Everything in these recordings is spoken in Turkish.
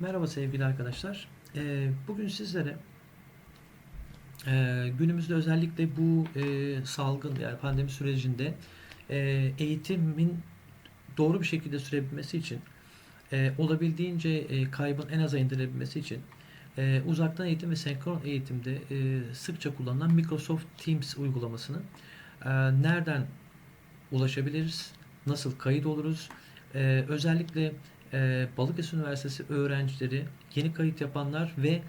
Merhaba sevgili arkadaşlar. Ee, bugün sizlere e, günümüzde özellikle bu e, salgın yani pandemi sürecinde e, eğitimin doğru bir şekilde sürebilmesi için olabildiğince kaybın en aza indirebilmesi için uzaktan eğitim ve senkron eğitimde sıkça kullanılan Microsoft Teams uygulamasını nereden ulaşabiliriz, nasıl kayıt oluruz, e, özellikle e, Balıkesir Üniversitesi öğrencileri, yeni kayıt yapanlar ve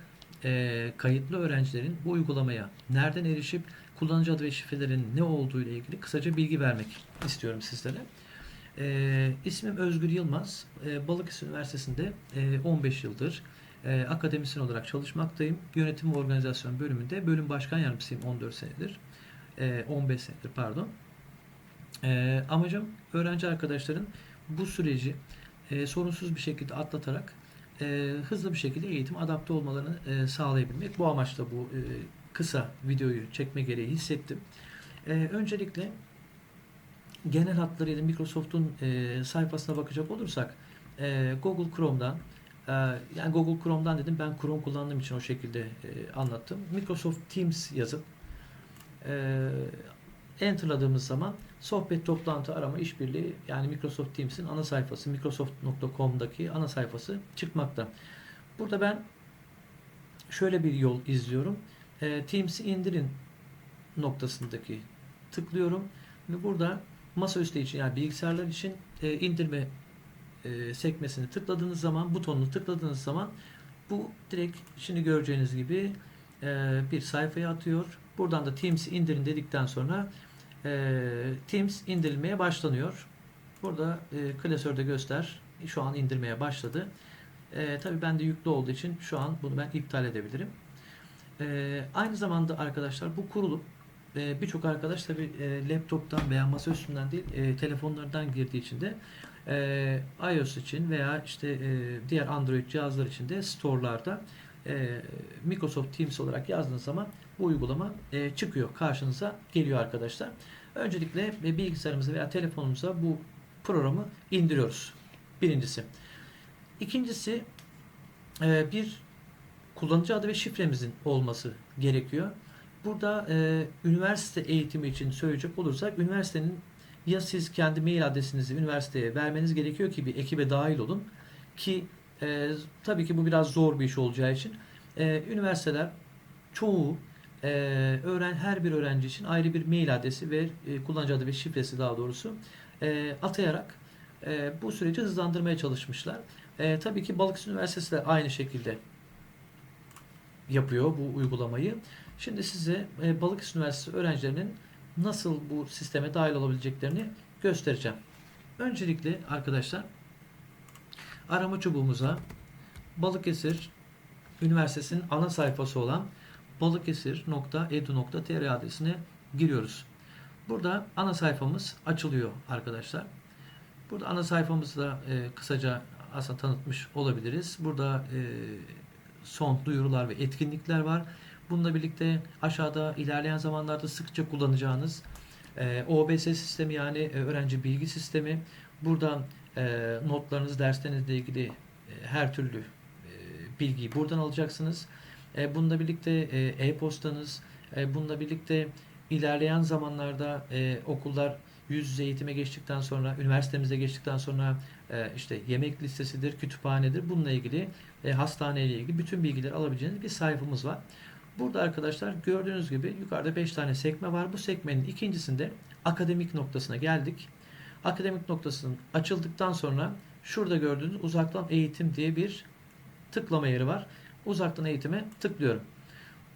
e, kayıtlı öğrencilerin bu uygulamaya nereden erişip kullanıcı adı ve şifrelerin ne olduğu ile ilgili kısaca bilgi vermek istiyorum sizlere. E, ismim Özgür Yılmaz. E, Balıkesir Üniversitesi'nde e, 15 yıldır e, akademisyen olarak çalışmaktayım. Yönetim ve Organizasyon bölümünde bölüm başkan yardımcısıyım 14 senedir. E, 15 senedir pardon. E, amacım öğrenci arkadaşların bu süreci e, sorunsuz bir şekilde atlatarak e, hızlı bir şekilde eğitim adapte olmalarını e, sağlayabilmek. Bu amaçla bu e, kısa videoyu çekme gereği hissettim. E, öncelikle genel hatlarıyla Microsoft'un e, sayfasına bakacak olursak e, Google Chrome'dan e, yani Google Chrome'dan dedim ben Chrome kullandığım için o şekilde e, anlattım. Microsoft Teams yazıp e, enterladığımız zaman sohbet toplantı arama işbirliği yani Microsoft Teams'in ana sayfası microsoft.com'daki ana sayfası çıkmakta. Burada ben şöyle bir yol izliyorum. E, Teams'i indirin noktasındaki tıklıyorum ve burada masaüstü için yani bilgisayarlar için e, indirme e, sekmesini tıkladığınız zaman butonunu tıkladığınız zaman bu direkt şimdi göreceğiniz gibi e, bir sayfaya atıyor. Buradan da Teams'i indirin dedikten sonra e, Teams indirilmeye başlanıyor. Burada e, klasörde göster. Şu an indirmeye başladı. E, tabii bende yüklü olduğu için şu an bunu ben iptal edebilirim. E, aynı zamanda arkadaşlar bu kurulup e, birçok arkadaş tabii e, laptoptan veya masaüstünden değil e, telefonlardan girdiği için de e, iOS için veya işte e, diğer Android cihazlar için de store'larda e, Microsoft Teams olarak yazdığınız zaman bu uygulama e, çıkıyor. Karşınıza geliyor arkadaşlar. Öncelikle e, bilgisayarımıza veya telefonumuza bu programı indiriyoruz. Birincisi. İkincisi e, bir kullanıcı adı ve şifremizin olması gerekiyor. Burada e, üniversite eğitimi için söyleyecek olursak üniversitenin ya siz kendi mail adresinizi üniversiteye vermeniz gerekiyor ki bir ekibe dahil olun ki e, tabii ki bu biraz zor bir iş olacağı için e, üniversiteler çoğu e, öğren her bir öğrenci için ayrı bir mail adresi ve e, kullanıcı adı ve şifresi daha doğrusu e, atayarak e, bu süreci hızlandırmaya çalışmışlar. E, tabii ki Balıkesir Üniversitesi de aynı şekilde yapıyor bu uygulamayı. Şimdi size e, Balıkesir Üniversitesi öğrencilerinin nasıl bu sisteme dahil olabileceklerini göstereceğim. Öncelikle arkadaşlar arama çubuğumuza Balıkesir Üniversitesi'nin ana sayfası olan balıkesir.edu.tr adresine giriyoruz. Burada ana sayfamız açılıyor arkadaşlar. Burada ana sayfamızda e, kısaca aslında tanıtmış olabiliriz. Burada e, son duyurular ve etkinlikler var. Bununla birlikte aşağıda ilerleyen zamanlarda sıkça kullanacağınız e, OBS sistemi yani e, öğrenci bilgi sistemi. Buradan e, notlarınız, derslerinizle ilgili e, her türlü e, bilgiyi buradan alacaksınız. E, bununla birlikte e, e-postanız, e, bununla birlikte ilerleyen zamanlarda e, okullar yüz yüze eğitime geçtikten sonra, üniversitemize geçtikten sonra e, işte yemek listesidir, kütüphanedir. Bununla ilgili e, hastane ile ilgili bütün bilgileri alabileceğiniz bir sayfamız var. Burada arkadaşlar gördüğünüz gibi yukarıda 5 tane sekme var. Bu sekmenin ikincisinde akademik noktasına geldik. Akademik noktasının açıldıktan sonra şurada gördüğünüz uzaktan eğitim diye bir tıklama yeri var. Uzaktan eğitime tıklıyorum.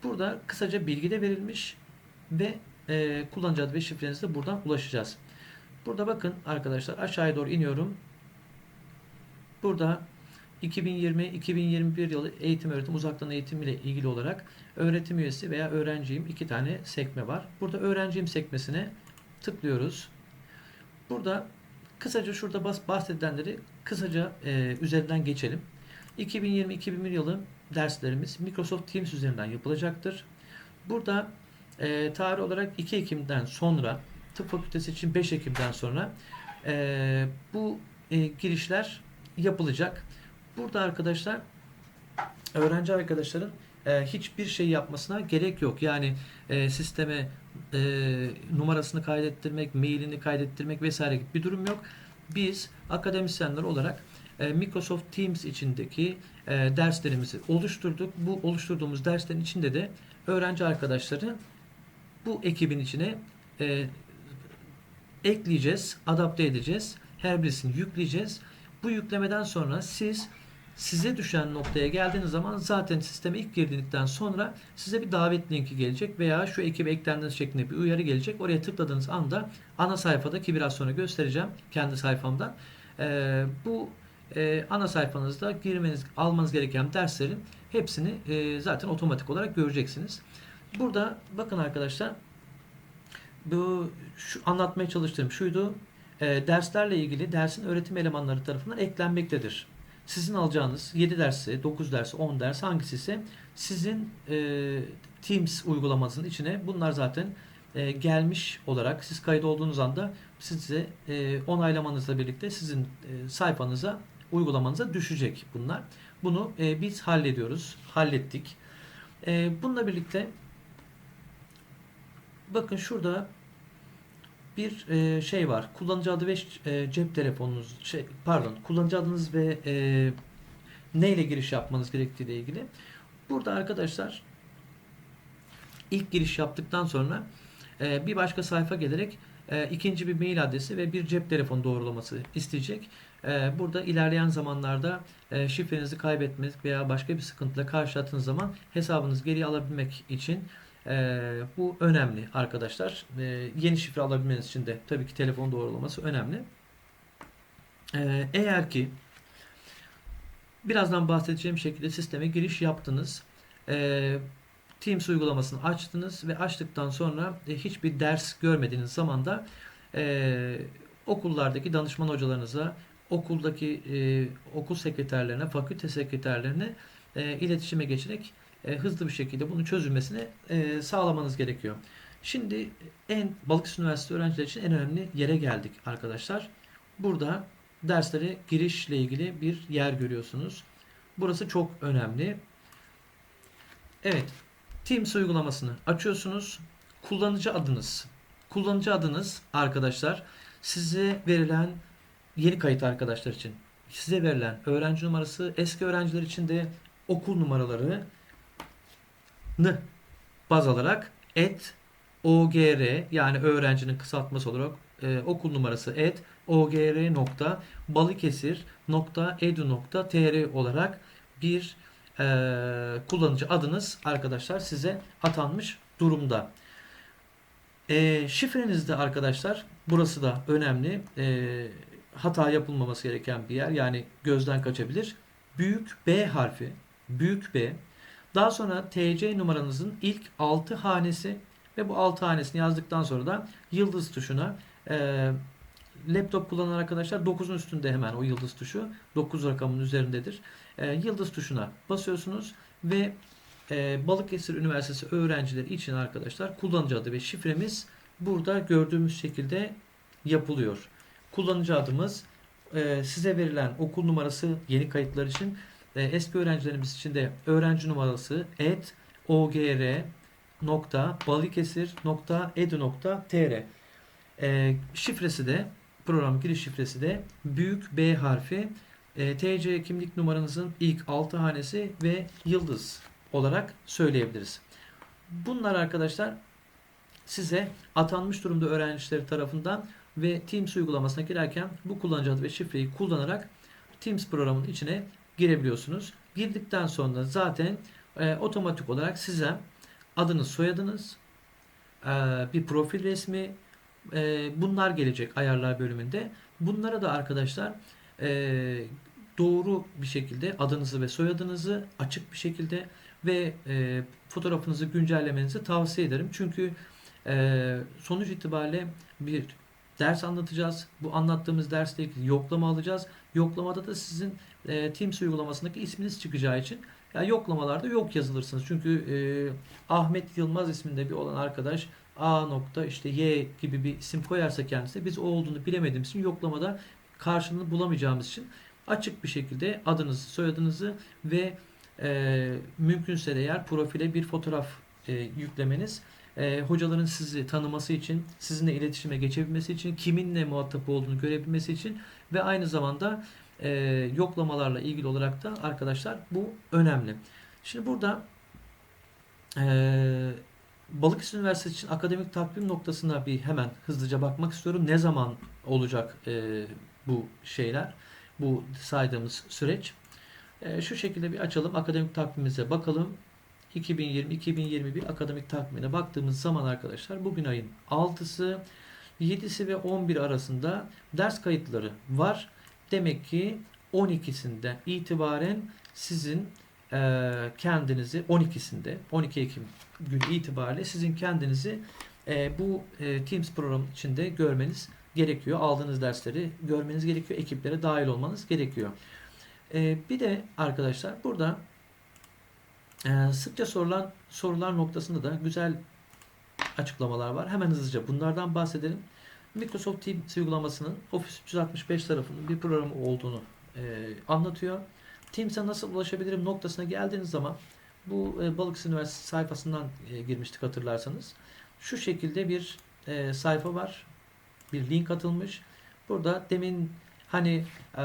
Burada kısaca bilgi de verilmiş ve e, kullanıcı adı ve şifrenizle buradan ulaşacağız. Burada bakın arkadaşlar aşağıya doğru iniyorum. Burada 2020-2021 yılı eğitim öğretim uzaktan eğitim ile ilgili olarak öğretim üyesi veya öğrenciyim iki tane sekme var. Burada öğrenciyim sekmesine tıklıyoruz. Burada kısaca şurada bahsedilenleri kısaca e, üzerinden geçelim. 2020-2021 yılı derslerimiz Microsoft Teams üzerinden yapılacaktır. Burada e, tarih olarak 2 Ekim'den sonra tıp fakültesi için 5 Ekim'den sonra e, bu e, girişler yapılacak. Burada arkadaşlar öğrenci arkadaşların e, hiçbir şey yapmasına gerek yok. Yani e, sisteme e, numarasını kaydettirmek, mailini kaydettirmek vesaire gibi bir durum yok. Biz akademisyenler olarak Microsoft Teams içindeki e, derslerimizi oluşturduk. Bu oluşturduğumuz derslerin içinde de öğrenci arkadaşları bu ekibin içine e, ekleyeceğiz, adapte edeceğiz. Her birisini yükleyeceğiz. Bu yüklemeden sonra siz size düşen noktaya geldiğiniz zaman zaten sisteme ilk girdikten sonra size bir davet linki gelecek veya şu ekibe eklendiniz şeklinde bir uyarı gelecek. Oraya tıkladığınız anda ana sayfada ki biraz sonra göstereceğim kendi sayfamdan. Ee, bu e, ana sayfanızda girmeniz, almanız gereken derslerin hepsini e, zaten otomatik olarak göreceksiniz. Burada bakın arkadaşlar bu şu anlatmaya çalıştığım şuydu. E, derslerle ilgili dersin öğretim elemanları tarafından eklenmektedir. Sizin alacağınız 7 dersi, 9 dersi, 10 ders hangisi ise sizin e, Teams uygulamasının içine bunlar zaten e, gelmiş olarak siz kayıt olduğunuz anda size e, onaylamanızla birlikte sizin e, sayfanıza uygulamanıza düşecek bunlar. Bunu e, biz hallediyoruz. Hallettik. E, bununla birlikte bakın şurada bir e, şey var. Kullanıcı adı ve e, cep telefonunuz şey pardon kullanıcı adınız ve e, neyle giriş yapmanız gerektiği ile ilgili. Burada arkadaşlar ilk giriş yaptıktan sonra e, bir başka sayfa gelerek e, ikinci bir mail adresi ve bir cep telefonu doğrulaması isteyecek. E, burada ilerleyen zamanlarda e, şifrenizi kaybetmek veya başka bir sıkıntıyla karşılaştığınız zaman hesabınızı geri alabilmek için ee, bu önemli arkadaşlar. Ee, yeni şifre alabilmeniz için de tabii ki telefon doğrulaması önemli. Ee, eğer ki birazdan bahsedeceğim şekilde sisteme giriş yaptınız. Ee, Teams uygulamasını açtınız ve açtıktan sonra e, hiçbir ders görmediğiniz zaman da e, okullardaki danışman hocalarınıza, okuldaki e, okul sekreterlerine, fakülte sekreterlerine e, iletişime geçerek e, hızlı bir şekilde bunun çözülmesini e, sağlamanız gerekiyor. Şimdi en Balıkesir Üniversitesi öğrenciler için en önemli yere geldik arkadaşlar. Burada derslere girişle ilgili bir yer görüyorsunuz. Burası çok önemli. Evet. Teams uygulamasını açıyorsunuz. Kullanıcı adınız. Kullanıcı adınız arkadaşlar size verilen yeni kayıt arkadaşlar için size verilen öğrenci numarası eski öğrenciler için de okul numaraları n baz alarak et ogr yani öğrencinin kısaltması olarak e, okul numarası et ogr.balıkesir.edu.tr olarak bir e, kullanıcı adınız arkadaşlar size atanmış durumda. E, şifrenizde arkadaşlar burası da önemli. E, hata yapılmaması gereken bir yer. Yani gözden kaçabilir. Büyük B harfi, büyük B daha sonra TC numaranızın ilk 6 hanesi ve bu 6 hanesini yazdıktan sonra da yıldız tuşuna e, laptop kullanan arkadaşlar 9'un üstünde hemen o yıldız tuşu 9 rakamın üzerindedir. E, yıldız tuşuna basıyorsunuz ve e, Balıkesir Üniversitesi öğrencileri için arkadaşlar kullanıcı adı ve şifremiz burada gördüğümüz şekilde yapılıyor. Kullanıcı adımız e, size verilen okul numarası yeni kayıtlar için e, eski öğrencilerimiz için de öğrenci numarası et ogr.balıkesir.edu.tr e, şifresi de program giriş şifresi de büyük B harfi e, TC kimlik numaranızın ilk 6 hanesi ve yıldız olarak söyleyebiliriz. Bunlar arkadaşlar size atanmış durumda öğrencileri tarafından ve Teams uygulamasına girerken bu kullanıcı adı ve şifreyi kullanarak Teams programının içine girebiliyorsunuz. Girdikten sonra zaten e, otomatik olarak size adınız, soyadınız, e, bir profil resmi e, bunlar gelecek ayarlar bölümünde. Bunlara da arkadaşlar e, doğru bir şekilde adınızı ve soyadınızı açık bir şekilde ve e, fotoğrafınızı güncellemenizi tavsiye ederim. Çünkü e, sonuç itibariyle bir ders anlatacağız. Bu anlattığımız dersle ilgili yoklama alacağız. Yoklamada da sizin e, Teams uygulamasındaki isminiz çıkacağı için yani yoklamalarda yok yazılırsınız. Çünkü e, Ahmet Yılmaz isminde bir olan arkadaş A nokta işte Y gibi bir isim koyarsa kendisi biz o olduğunu bilemediğimiz için yoklamada karşılığını bulamayacağımız için açık bir şekilde adınızı, soyadınızı ve e, mümkünse de eğer profile bir fotoğraf e, yüklemeniz e, hocaların sizi tanıması için, sizinle iletişime geçebilmesi için, kiminle muhatap olduğunu görebilmesi için ve aynı zamanda e, yoklamalarla ilgili olarak da arkadaşlar bu önemli. Şimdi burada e, Balıkesir Üniversitesi için akademik takvim noktasına bir hemen hızlıca bakmak istiyorum. Ne zaman olacak e, bu şeyler, bu saydığımız süreç? E, şu şekilde bir açalım, akademik takvimimize bakalım. 2020-2021 akademik takvimine baktığımız zaman arkadaşlar bugün ayın 6'sı, 7'si ve 11 arasında ders kayıtları var. Demek ki 12'sinde itibaren sizin e, kendinizi 12'sinde 12 Ekim günü itibariyle sizin kendinizi e, bu e, Teams programı içinde görmeniz gerekiyor. Aldığınız dersleri görmeniz gerekiyor. Ekiplere dahil olmanız gerekiyor. E, bir de arkadaşlar burada e, sıkça sorulan sorular noktasında da güzel açıklamalar var. Hemen hızlıca bunlardan bahsedelim. Microsoft Teams uygulamasının Office 365 tarafının bir programı olduğunu e, anlatıyor. Teams'e nasıl ulaşabilirim noktasına geldiğiniz zaman bu e, Balıkesir Üniversitesi sayfasından e, girmiştik hatırlarsanız. Şu şekilde bir e, sayfa var. Bir link atılmış. Burada demin hani e,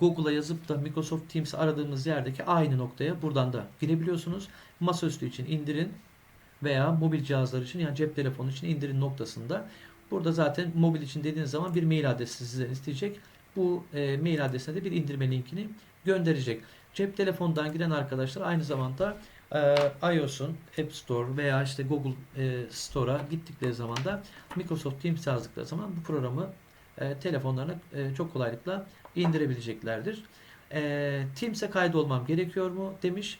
Google'a yazıp da Microsoft Teams'i aradığımız yerdeki aynı noktaya buradan da girebiliyorsunuz. Masaüstü için indirin veya mobil cihazlar için yani cep telefonu için indirin noktasında. Burada zaten mobil için dediğiniz zaman bir mail adresi sizden isteyecek. Bu e, mail adresine de bir indirme linkini gönderecek. Cep telefondan giren arkadaşlar aynı zamanda e, iOS'un App Store veya işte Google e, Store'a gittikleri zaman da Microsoft Teams yazdıkları zaman bu programı e, telefonlarına e, çok kolaylıkla indirebileceklerdir. E, Teams'e kaydolmam gerekiyor mu demiş.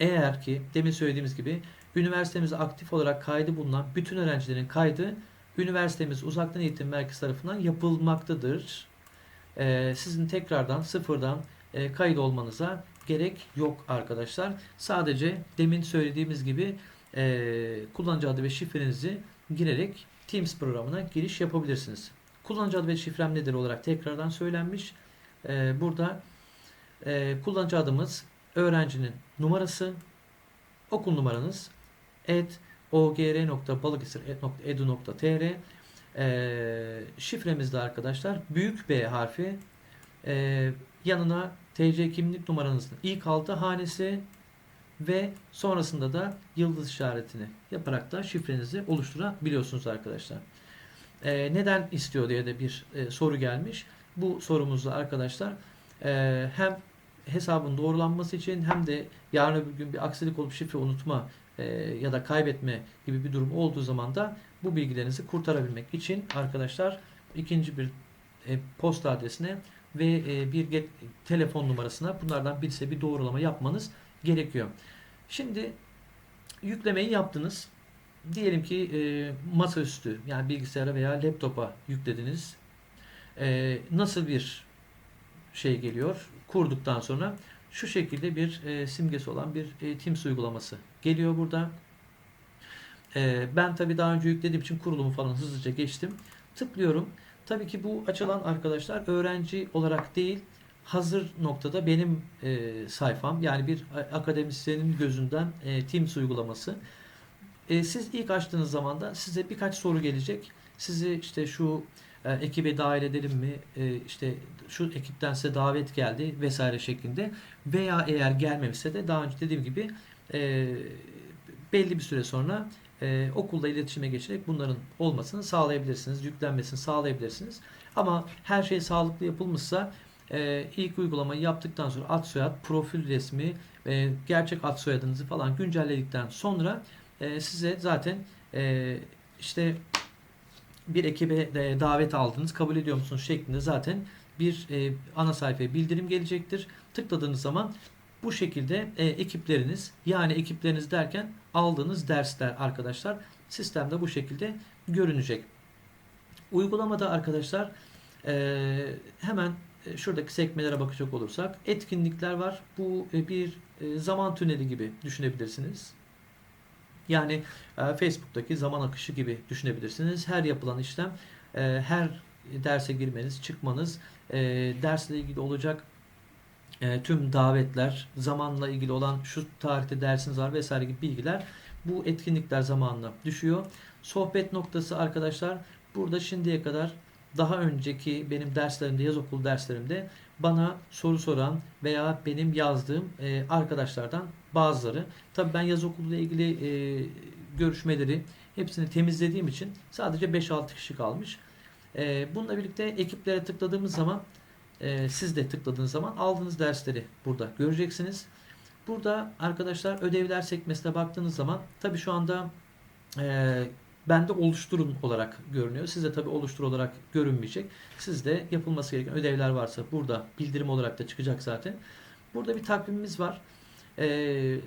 Eğer ki demin söylediğimiz gibi üniversitemizde aktif olarak kaydı bulunan bütün öğrencilerin kaydı üniversitemiz uzaktan eğitim merkezi tarafından yapılmaktadır. E, sizin tekrardan sıfırdan e, kayıt olmanıza gerek yok arkadaşlar. Sadece demin söylediğimiz gibi kullanıcı adı ve şifrenizi girerek Teams programına giriş yapabilirsiniz. Kullanıcı adı ve şifrem nedir olarak tekrardan söylenmiş. E, burada e, kullanıcı adımız öğrencinin numarası, okul numaranız, et ogr.balıkesir.edu.tr e, şifremizde arkadaşlar büyük B harfi e, yanına TC kimlik numaranızın ilk altı hanesi ve sonrasında da yıldız işaretini yaparak da şifrenizi oluşturabiliyorsunuz arkadaşlar. E, neden istiyor diye de bir e, soru gelmiş. Bu sorumuzda arkadaşlar e, hem hesabın doğrulanması için hem de yarın öbür gün bir aksilik olup şifre unutma e, ya da kaybetme gibi bir durum olduğu zaman da bu bilgilerinizi kurtarabilmek için arkadaşlar ikinci bir e, posta adresine ve e, bir get, telefon numarasına bunlardan birisi bir doğrulama yapmanız gerekiyor. Şimdi yüklemeyi yaptınız. Diyelim ki e, masaüstü yani bilgisayara veya laptopa yüklediniz. E, nasıl bir şey geliyor? Kurduktan sonra şu şekilde bir e, simgesi olan bir e, Teams uygulaması geliyor burada. E, ben tabii daha önce yüklediğim için kurulumu falan hızlıca geçtim. Tıklıyorum. Tabii ki bu açılan arkadaşlar öğrenci olarak değil hazır noktada benim e, sayfam yani bir akademisyenin gözünden e, Teams uygulaması. E, siz ilk açtığınız zaman da size birkaç soru gelecek. Sizi işte şu e, ekibe dahil edelim mi? E, işte şu ekipten size davet geldi vesaire şeklinde. Veya eğer gelmemişse de daha önce dediğim gibi e, belli bir süre sonra e, okulla iletişime geçerek bunların olmasını sağlayabilirsiniz. Yüklenmesini sağlayabilirsiniz. Ama her şey sağlıklı yapılmışsa e, ilk uygulamayı yaptıktan sonra ad soyad, profil resmi, e, gerçek ad soyadınızı falan güncelledikten sonra e, size zaten e, işte bir ekibe de davet aldınız, kabul ediyor musunuz şeklinde zaten bir e, ana sayfaya bildirim gelecektir. Tıkladığınız zaman bu şekilde e, ekipleriniz yani ekipleriniz derken aldığınız dersler arkadaşlar sistemde bu şekilde görünecek. Uygulamada arkadaşlar e, hemen e, şuradaki sekmelere bakacak olursak etkinlikler var. Bu e, bir e, zaman tüneli gibi düşünebilirsiniz. Yani e, Facebook'taki zaman akışı gibi düşünebilirsiniz. Her yapılan işlem, e, her derse girmeniz, çıkmanız, e, dersle ilgili olacak e, tüm davetler, zamanla ilgili olan şu tarihte dersiniz var vesaire gibi bilgiler bu etkinlikler zamanla düşüyor. Sohbet noktası arkadaşlar burada şimdiye kadar daha önceki benim derslerimde, yaz okulu derslerimde bana soru soran veya benim yazdığım e, arkadaşlardan bazıları. Tabii ben yaz okuluyla ilgili e, görüşmeleri hepsini temizlediğim için sadece 5-6 kişi kalmış. E, bununla birlikte ekiplere tıkladığımız zaman e, siz de tıkladığınız zaman aldığınız dersleri burada göreceksiniz. Burada arkadaşlar ödevler sekmesine baktığınız zaman tabii şu anda e, bende oluşturun olarak görünüyor. Sizde tabii oluştur olarak görünmeyecek. Sizde yapılması gereken ödevler varsa burada bildirim olarak da çıkacak zaten. Burada bir takvimimiz var. E,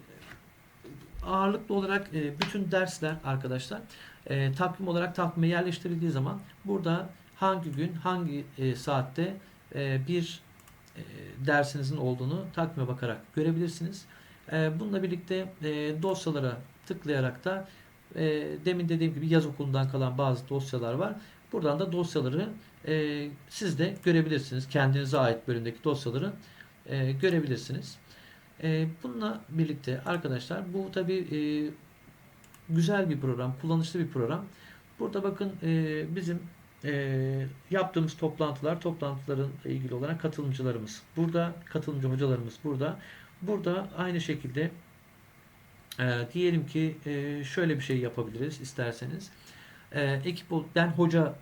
ağırlıklı olarak e, bütün dersler arkadaşlar e, takvim olarak takvime yerleştirildiği zaman burada hangi gün hangi e, saatte e, bir e, dersinizin olduğunu takvime bakarak görebilirsiniz. E, bununla birlikte e, dosyalara tıklayarak da e, demin dediğim gibi yaz okulundan kalan bazı dosyalar var. Buradan da dosyaları e, siz de görebilirsiniz. Kendinize ait bölümdeki dosyaları e, görebilirsiniz. E, bununla birlikte arkadaşlar bu tabi e, güzel bir program, kullanışlı bir program. Burada bakın e, bizim e, yaptığımız toplantılar, toplantıların ilgili olarak katılımcılarımız burada, katılımcı hocalarımız burada. Burada aynı şekilde e, diyelim ki e, şöyle bir şey yapabiliriz isterseniz. E, ekip ol- ben hoca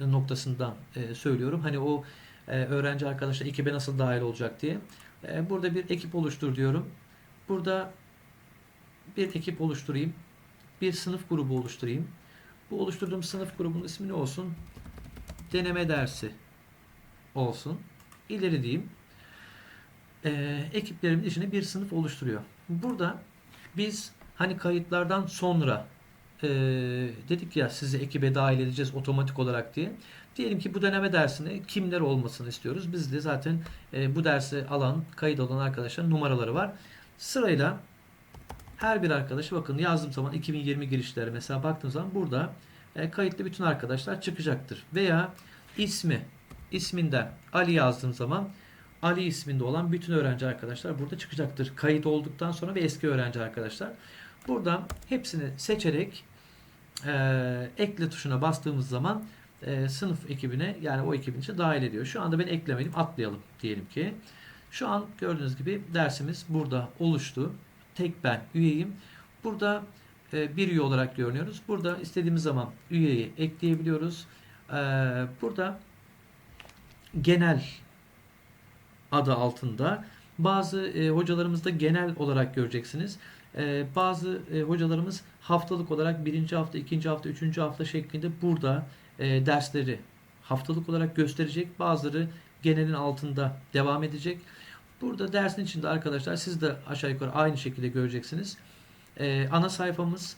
noktasından e, söylüyorum. Hani o e, öğrenci arkadaşlar ekibe nasıl dahil olacak diye. E, burada bir ekip oluştur diyorum. Burada bir ekip oluşturayım. Bir sınıf grubu oluşturayım. Bu oluşturduğum sınıf grubunun ismi ne olsun? Deneme dersi olsun. İleri diyeyim. E, ekiplerimin içine bir sınıf oluşturuyor. Burada biz hani kayıtlardan sonra e, dedik ya sizi ekibe dahil edeceğiz otomatik olarak diye. Diyelim ki bu deneme dersine kimler olmasını istiyoruz. Biz de zaten e, bu dersi alan, kayıt olan arkadaşların numaraları var. Sırayla her bir arkadaşı bakın yazdığım zaman 2020 girişleri mesela baktığım zaman burada e, kayıtlı bütün arkadaşlar çıkacaktır. Veya ismi, isminden Ali yazdığım zaman Ali isminde olan bütün öğrenci arkadaşlar burada çıkacaktır. Kayıt olduktan sonra ve eski öğrenci arkadaşlar. Buradan hepsini seçerek e, ekle tuşuna bastığımız zaman e, sınıf ekibine yani o ekibin içine dahil ediyor. Şu anda ben eklemedim. Atlayalım diyelim ki. Şu an gördüğünüz gibi dersimiz burada oluştu. Tek ben üyeyim. Burada e, bir üye olarak görünüyoruz. Burada istediğimiz zaman üyeyi ekleyebiliyoruz. E, burada genel adı altında bazı e, hocalarımızda genel olarak göreceksiniz. E, bazı e, hocalarımız haftalık olarak birinci hafta, ikinci hafta, üçüncü hafta şeklinde burada e, dersleri haftalık olarak gösterecek. Bazıları genelin altında devam edecek. Burada dersin içinde arkadaşlar siz de aşağı yukarı aynı şekilde göreceksiniz. E, ana sayfamız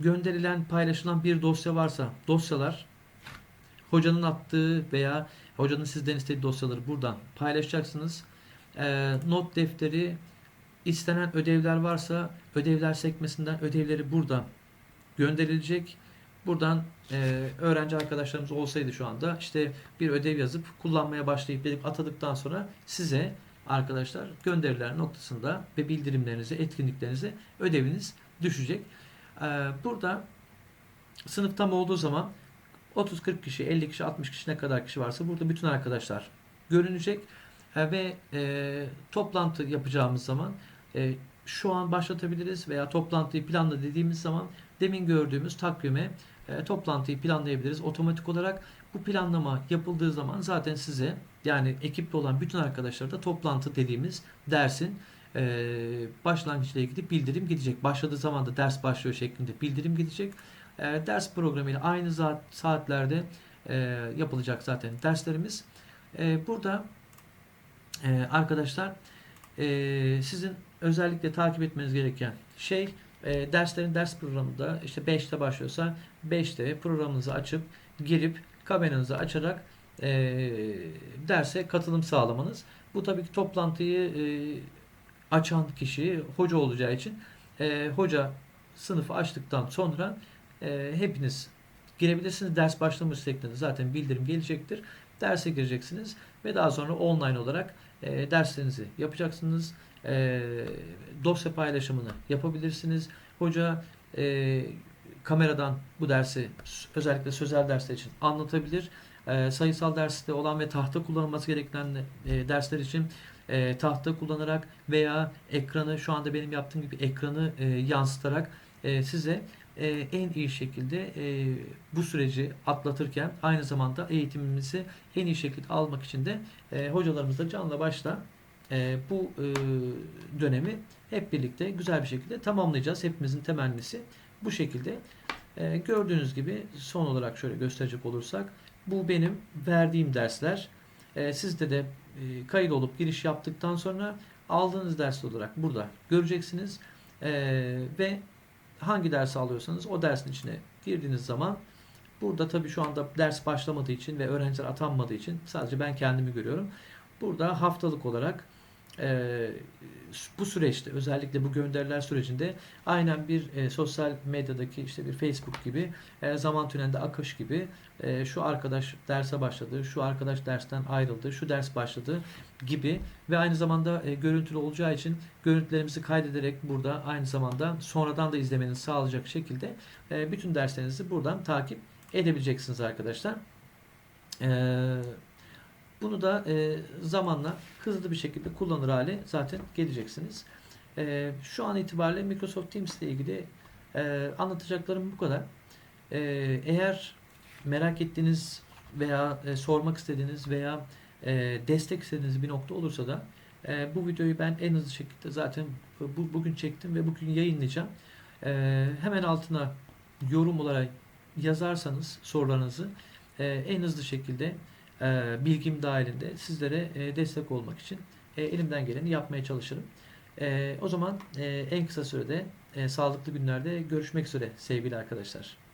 gönderilen, paylaşılan bir dosya varsa dosyalar hocanın attığı veya hocanın sizden istediği dosyaları buradan paylaşacaksınız. E, not defteri, istenen ödevler varsa ödevler sekmesinden ödevleri buradan gönderilecek. Buradan e, öğrenci arkadaşlarımız olsaydı şu anda işte bir ödev yazıp kullanmaya başlayıp dedik atadıktan sonra size arkadaşlar gönderiler noktasında ve bildirimlerinize, etkinliklerinize ödeviniz düşecek. E, burada sınıf tam olduğu zaman 30-40 kişi, 50 kişi, 60 kişi ne kadar kişi varsa burada bütün arkadaşlar görünecek ve e, toplantı yapacağımız zaman e, şu an başlatabiliriz veya toplantıyı planla dediğimiz zaman demin gördüğümüz takvime e, toplantıyı planlayabiliriz otomatik olarak. Bu planlama yapıldığı zaman zaten size yani ekipte olan bütün arkadaşlara da toplantı dediğimiz dersin e, başlangıçla ilgili bildirim gidecek. Başladığı zaman da ders başlıyor şeklinde bildirim gidecek. E, ders programıyla aynı saat, saatlerde e, yapılacak zaten derslerimiz. E, burada e, arkadaşlar e, sizin özellikle takip etmeniz gereken şey e, derslerin ders programında işte 5'te başlıyorsa 5'te programınızı açıp girip kameranızı açarak e, derse katılım sağlamanız. Bu tabii ki toplantıyı e, açan kişi hoca olacağı için e, hoca sınıfı açtıktan sonra e, hepiniz girebilirsiniz. Ders başlamış şeklinde zaten bildirim gelecektir. Derse gireceksiniz ve daha sonra online olarak e, derslerinizi yapacaksınız. E, dosya paylaşımını yapabilirsiniz. Hoca e, kameradan bu dersi özellikle sözel dersler için anlatabilir. E, sayısal derste olan ve tahta kullanılması gereken e, dersler için e, tahta kullanarak veya ekranı şu anda benim yaptığım gibi ekranı e, yansıtarak e, size e, en iyi şekilde e, bu süreci atlatırken aynı zamanda eğitimimizi en iyi şekilde almak için de e, hocalarımızla canla başla e, bu e, dönemi hep birlikte güzel bir şekilde tamamlayacağız. Hepimizin temennisi bu şekilde. E, gördüğünüz gibi son olarak şöyle gösterecek olursak bu benim verdiğim dersler. E, sizde de e, kayıt olup giriş yaptıktan sonra aldığınız ders olarak burada göreceksiniz. E, ve hangi dersi alıyorsanız o dersin içine girdiğiniz zaman burada tabii şu anda ders başlamadığı için ve öğrenciler atanmadığı için sadece ben kendimi görüyorum. Burada haftalık olarak e, bu süreçte özellikle bu gönderiler sürecinde aynen bir e, sosyal medyadaki işte bir Facebook gibi e, zaman tünelinde akış gibi e, şu arkadaş derse başladı, şu arkadaş dersten ayrıldı, şu ders başladı gibi ve aynı zamanda e, görüntülü olacağı için görüntülerimizi kaydederek burada aynı zamanda sonradan da izlemenizi sağlayacak şekilde e, bütün derslerinizi buradan takip edebileceksiniz arkadaşlar. Eee bunu da e, zamanla hızlı bir şekilde kullanır hale zaten geleceksiniz. E, şu an itibariyle Microsoft Teams ile ilgili e, anlatacaklarım bu kadar. E, eğer merak ettiğiniz veya e, sormak istediğiniz veya e, destek istediğiniz bir nokta olursa da e, bu videoyu ben en hızlı şekilde zaten bu, bugün çektim ve bugün yayınlayacağım. E, hemen altına yorum olarak yazarsanız sorularınızı e, en hızlı şekilde e, bilgim dahilinde sizlere e, destek olmak için e, elimden geleni yapmaya çalışırım. E, o zaman en kısa sürede sağlıklı günlerde görüşmek üzere sevgili arkadaşlar.